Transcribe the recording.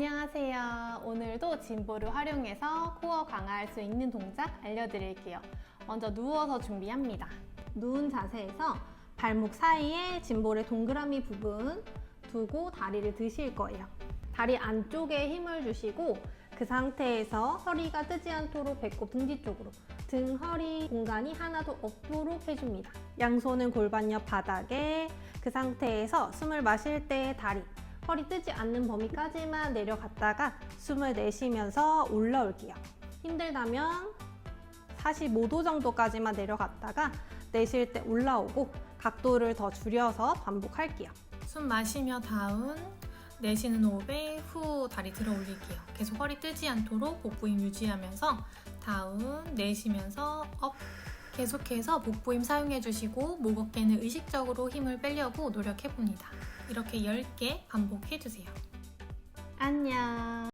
안녕하세요. 오늘도 진보를 활용해서 코어 강화할 수 있는 동작 알려드릴게요. 먼저 누워서 준비합니다. 누운 자세에서 발목 사이에 진볼의 동그라미 부분 두고 다리를 드실 거예요. 다리 안쪽에 힘을 주시고 그 상태에서 허리가 뜨지 않도록 배꼽 등 뒤쪽으로 등 허리 공간이 하나도 없도록 해줍니다. 양손은 골반 옆 바닥에 그 상태에서 숨을 마실 때 다리 허리 뜨지 않는 범위까지만 내려갔다가 숨을 내쉬면서 올라올게요. 힘들다면 45도 정도까지만 내려갔다가 내쉴 때 올라오고 각도를 더 줄여서 반복할게요. 숨 마시며 다운, 내쉬는 호흡에 후 다리 들어 올릴게요. 계속 허리 뜨지 않도록 복부 힘 유지하면서 다운, 내쉬면서 업. 계속해서 복부 힘 사용해 주시고 목 어깨는 의식적으로 힘을 빼려고 노력해 봅니다. 이렇게 10개 반복해 주세요. 안녕.